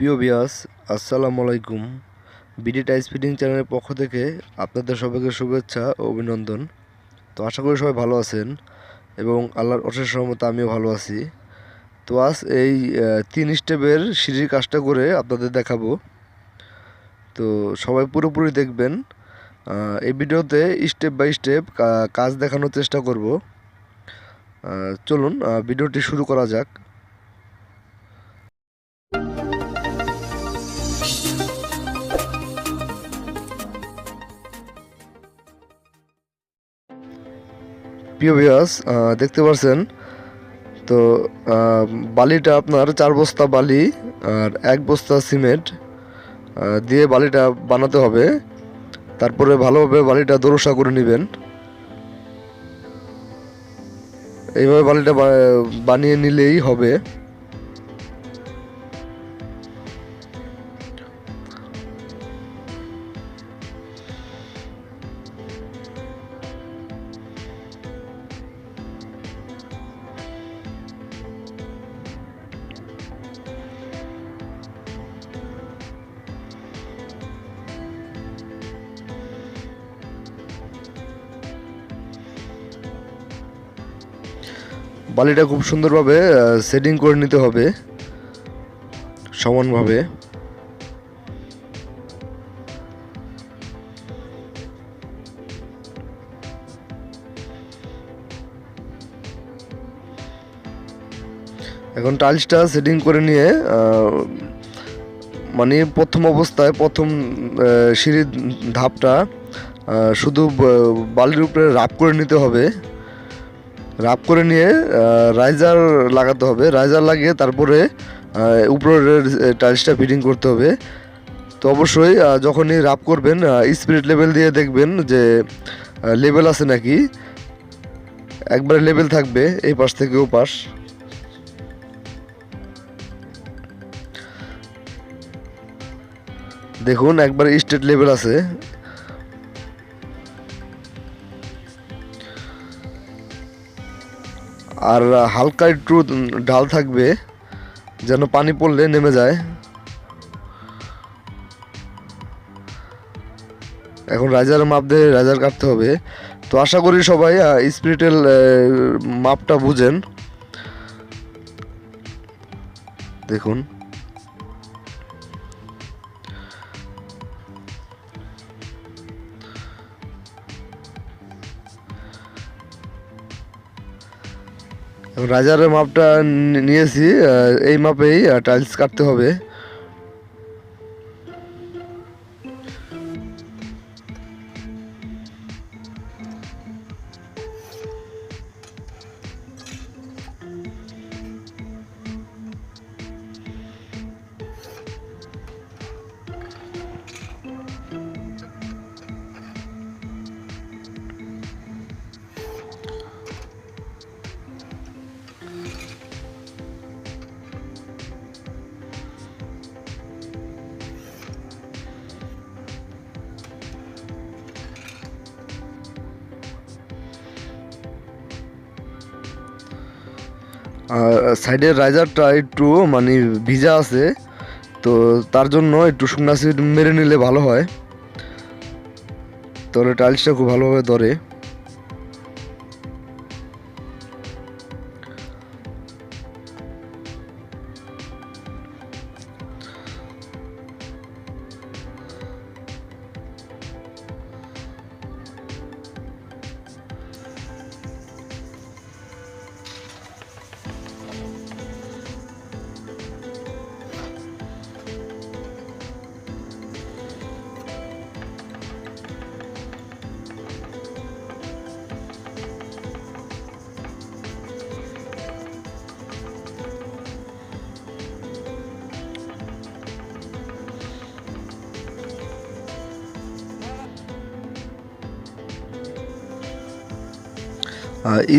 প্রিয় বিয়াস আসসালামু আলাইকুম। বিডি টাইস ফিটিং চ্যানেলের পক্ষ থেকে আপনাদের সবাইকে শুভেচ্ছা ও অভিনন্দন। তো আশা করি সবাই ভালো আছেন এবং আল্লাহর অশেষ সহমতে আমিও ভালো আছি। তো আজ এই তিন স্টেপের সিঁড়ির কাজটা করে আপনাদের দেখাবো। তো সবাই পুরোপুরি দেখবেন এই ভিডিওতে স্টেপ বাই স্টেপ কাজ দেখানোর চেষ্টা করব। চলুন ভিডিওটি শুরু করা যাক। প্রিয় ভিউয়ার্স দেখতে পাচ্ছেন তো বালিটা আপনার চার বস্তা বালি আর এক বস্তা সিমেন্ট দিয়ে বালিটা বানাতে হবে। তারপরে ভালোভাবে বালিটা দোরসা করে নেবেন। এইভাবে বালিটা বানিয়ে নিলেই হবে। বালিটা খুব সুন্দরভাবে সেটিং করে নিতে হবে। সমানভাবে। এখন টাইলসটা সেটিং করে নিয়ে মানে প্রথম অবস্থায় প্রথম সিঁড়ির ধাপটা শুধু বালির উপরে রাপ করে নিতে হবে। রাপ করে নিয়ে রাইজার লাগাতে হবে। রাইজার লাগিয়ে তারপরে উপরের টাইলসটা ফিটিং করতে হবে। তো অবশ্যই যখনই রাপ করবেন স্পিরিট লেভেল দিয়ে দেখবেন যে লেভেল আছে নাকি। একবারে লেভেল থাকবে এই পাশ থেকে ও পাশ। দেখুন, একবার স্টেট লেভেল আছে। আর হালকা একটু ডাল থাকবে, যেন পানি পড়লে নেমে যায়। এখন রাজার মাপ দিয়ে রাজার কাটতে হবে। তো আশা করি সবাই স্পিরিটের মাপটা বুঝেন। দেখুন। এখন রাজার মাপটা নিয়েছি এই মাপেই টাইলস কাটতে হবে। সাইডের রাইজারটা একটু মানে ভিজা আছে, তো তার জন্য একটু শুকনা সিট মেরে নিলে ভালো হয়। তাহলে টাইলসটা খুব ভালোভাবে ধরে।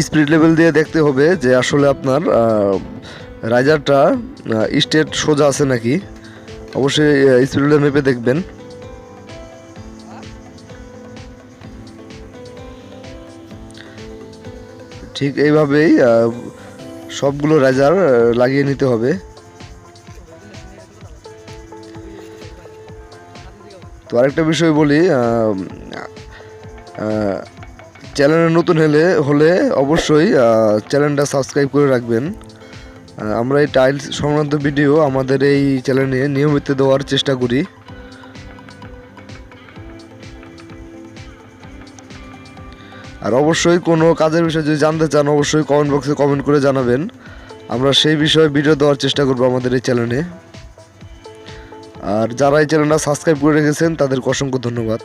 স্পিড লেভেল দিয়ে দেখতে হবে যে আসলে আপনার রাইজারটা স্টেট সোজা আছে নাকি। অবশ্যই স্পিড লেভেল মেপে দেখবেন। ঠিক এইভাবেই সবগুলো রাইজার লাগিয়ে নিতে হবে। তো আরেকটা বিষয় বলি চ্যানেলে নতুন হলে হলে অবশ্যই চ্যানেলটা সাবস্ক্রাইব করে রাখবেন। আমরা এই টাইলস সংক্রান্ত ভিডিও আমাদের এই চ্যানেলে নিয়মিত দেওয়ার চেষ্টা করি। আর অবশ্যই কোনো কাজের বিষয়ে যদি জানতে চান, অবশ্যই কমেন্ট বক্সে কমেন্ট করে জানাবেন। আমরা সেই বিষয়ে ভিডিও দেওয়ার চেষ্টা করব আমাদের এই চ্যানেলে। আর যারা এই চ্যানেলটা সাবস্ক্রাইব করে রেখেছেন, তাদেরকে অসংখ্য ধন্যবাদ।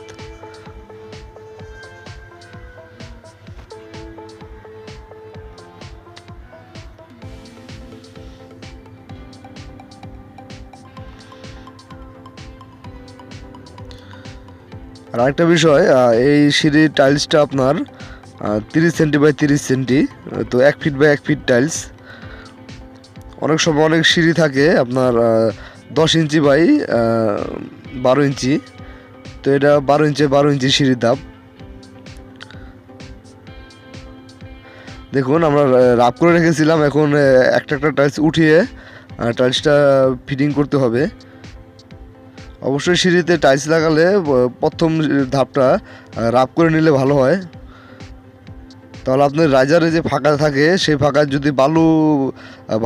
আর আরেকটা বিষয় এই সিঁড়ির টাইলসটা আপনার তিরিশ সেন্টি বাই তিরিশ সেন্টি তো এক ফিট বাই এক ফিট টাইলস অনেক সময় অনেক সিঁড়ি থাকে আপনার দশ ইঞ্চি বাই বারো ইঞ্চি। তো এটা বারো ইঞ্চি বারো ইঞ্চি সিঁড়ির ধাপ। দেখুন, আমরা রাপ করে রেখেছিলাম, এখন একটা একটা টাইলস উঠিয়ে টাইলসটা ফিটিং করতে হবে। অবশ্যই সিঁড়িতে টাইলস লাগালে প্রথম ধাপটা রাপ করে নিলে ভালো হয়। তাহলে আপনার রাইজারে যে ফাঁকা থাকে, সেই ফাঁকা যদি বালু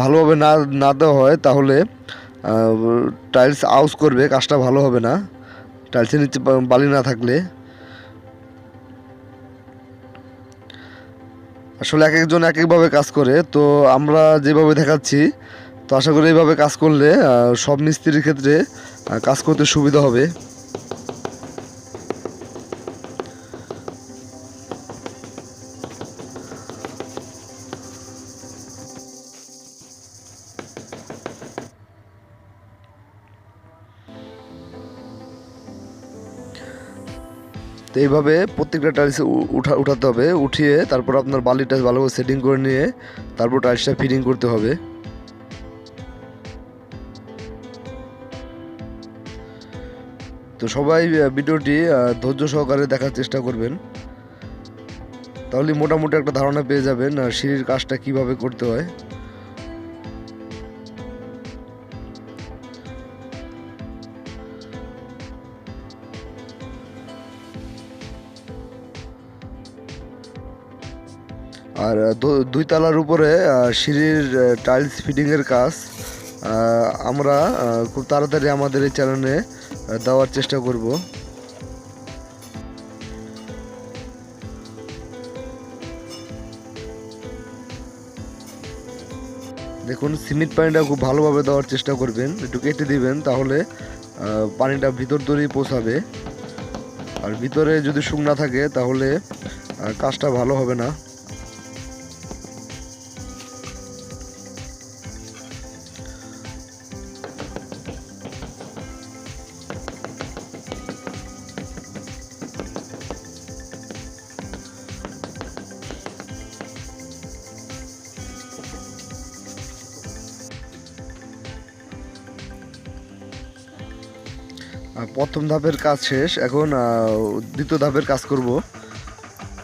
ভালোভাবে না না দেওয়া হয়, তাহলে টাইলস আউজ করবে, কাজটা ভালো হবে না। টাইলসের নিচে বালি না থাকলে। আসলে এক একজন এক একভাবে কাজ করে, তো আমরা যেভাবে দেখাচ্ছি তো আশা করি এইভাবে কাজ করলে সব মিস্ত্রির ক্ষেত্রে কাজ করতে সুবিধা হবে। তো এইভাবে প্রত্যেকটা টাইলস উঠা, উঠাতে হবে। উঠিয়ে তারপর আপনার বালিটা ভালোভাবে সেটিং করে নিয়ে, তারপর টাইলসটা ফিটিং করতে হবে। তো সবাই ভিডিওটি ধৈর্য সহকারে দেখার চেষ্টা করবেন। তাহলে মোটামুটি একটা ধারণা পেয়ে যাবেন সিঁড়ির কাজটা কীভাবে করতে হয়। আর দুই তলার উপরে সিঁড়ির টাইলস ফিটিংয়ের কাজ। আমরা খুব তাড়াতাড়ি আমাদের এই চ্যানেলে দেওয়ার চেষ্টা করব। দেখুন সিমেন্ট পানিটা খুব ভালোভাবে দেওয়ার চেষ্টা করবেন। একটু কেটে দিবেন, তাহলে পানিটা ভিতর দূরেই পৌঁছাবে। আর ভিতরে যদি শুকনা থাকে, তাহলে কাজটা ভালো হবে না। প্রথম ধাপের কাজ শেষ এখন দ্বিতীয় ধাপের কাজ করব।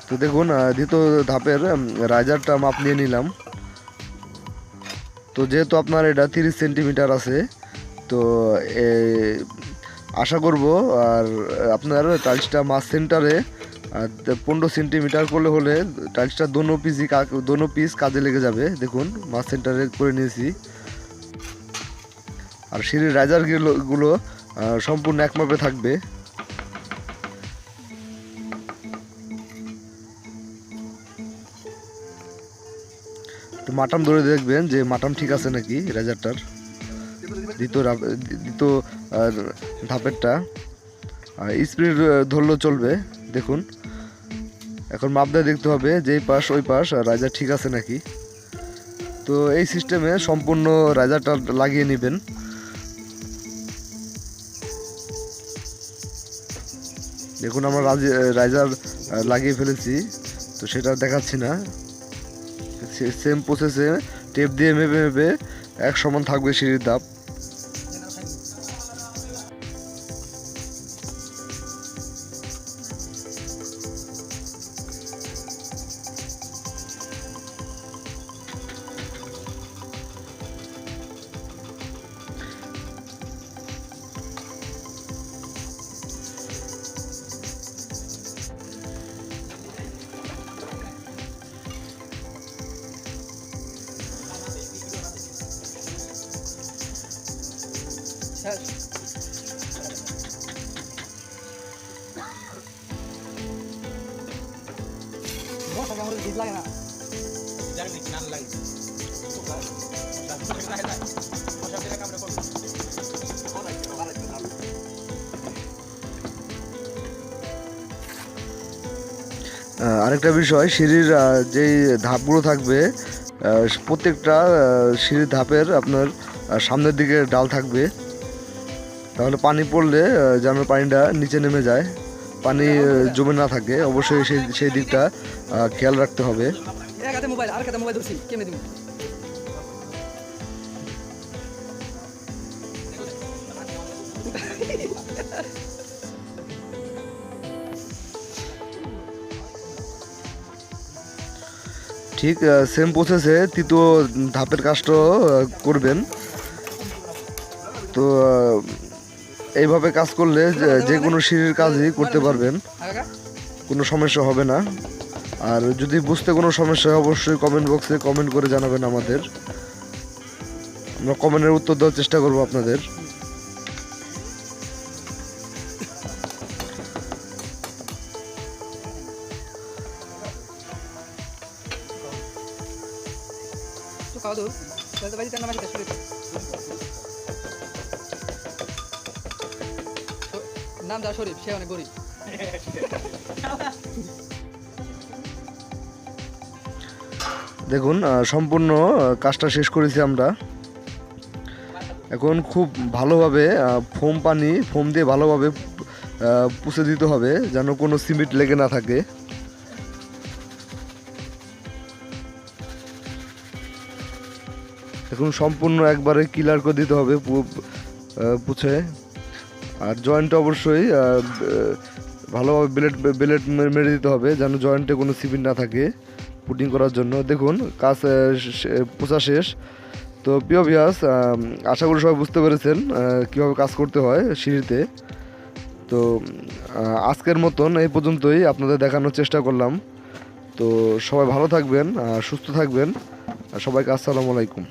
তো দেখুন দ্বিতীয় ধাপের রাইজারটা মাপ নিয়ে নিলাম। তো যেহেতু আপনার এটা তিরিশ সেন্টিমিটার আছে তো আশা করব আর আপনার টাইলসটা মাছ সেন্টারে পনেরো সেন্টিমিটার করলে হলে টাইলসটা দোনো পিসই দোনো পিস কাজে লেগে যাবে। দেখুন মাছ সেন্টারে করে নিয়েছি। আর সিঁড়ির রাইজারগুলো আহ, সম্পূর্ণ এক মাপে থাকবে মাটাম ধরে দেখবেন যে মাটাম ঠিক আছে নাকি রেজারটার। দ্বিতীয় দ্বিতীয় ধাপেরটা। স্পিড ধরলেও চলবে, দেখুন। এখন মাপ দিয়ে দেখতে হবে যে পাশ, ওই পাশ রাইজার ঠিক আছে নাকি। তো এই সিস্টেমে সম্পূর্ণ রাইজারটা লাগিয়ে নেবেন। দেখুন, আমরা রাইজার লাগিয়ে ফেলেছি, তো সেটা দেখাচ্ছি না। সেম প্রসেসে টেপ দিয়ে মেপে মেপে এক সমান থাকবে সিঁড়ির আরেকটা বিষয় সিঁড়ির যেই ধাপগুলো থাকবে প্রত্যেকটা সিঁড়ির ধাপের আপনার সামনের দিকে ডাল থাকবে। তাহলে পানি পড়লে যেন পানিটা নিচে নেমে যায়। পানি জমে না থাকে অবশ্যই সেই সেই দিকটা খেয়াল রাখতে হবে। মোবাইল আর মোবাইল ধরছি কেমনে দিব? ঠিক সেম প্রসেসে তৃতীয় ধাপের কাজটাও করবেন। তো এইভাবে কাজ করলে যে- কোনো সিঁড়ির কাজই করতে পারবেন। কোনো সমস্যা হবে না। আর যদি বুঝতে কোনো সমস্যা হয়, অবশ্যই কমেন্ট বক্সে কমেন্ট করে জানাবেন আমাদের। আমরা কমেন্টের উত্তর দেওয়ার চেষ্টা করব আপনাদের। খাওয়া দাও। নাম যা শরীফ সে অনেক গরিব। দেখুন সম্পূর্ণ কাজটা শেষ করেছি আমরা। এখন খুব ভালোভাবে ফোম পানি, ফোম দিয়ে ভালোভাবে পুষে দিতে হবে, যেন কোনো সিমেন্ট লেগে না থাকে। এখন সম্পূর্ণ একবারে ক্লিয়ার করে দিতে হবে পুছে। আর জয়েন্ট অবশ্যই ভালোভাবে বেলেট বেলেট মেরে দিতে হবে যেন জয়েন্টে কোনো সিমেন্ট না থাকে পুটিং করার জন্য। দেখুন, কাজ পোষা শেষ। তো প্রিয় ভিয়াস আশা করি সবাই বুঝতে পেরেছেন কীভাবে কাজ করতে হয় সিঁড়িতে। তো আজকের মতন এই পর্যন্তই আপনাদের দেখানোর চেষ্টা করলাম। তো সবাই ভালো থাকবেন সুস্থ থাকবেন। আর সবাইকে আসসালামু আলাইকুম।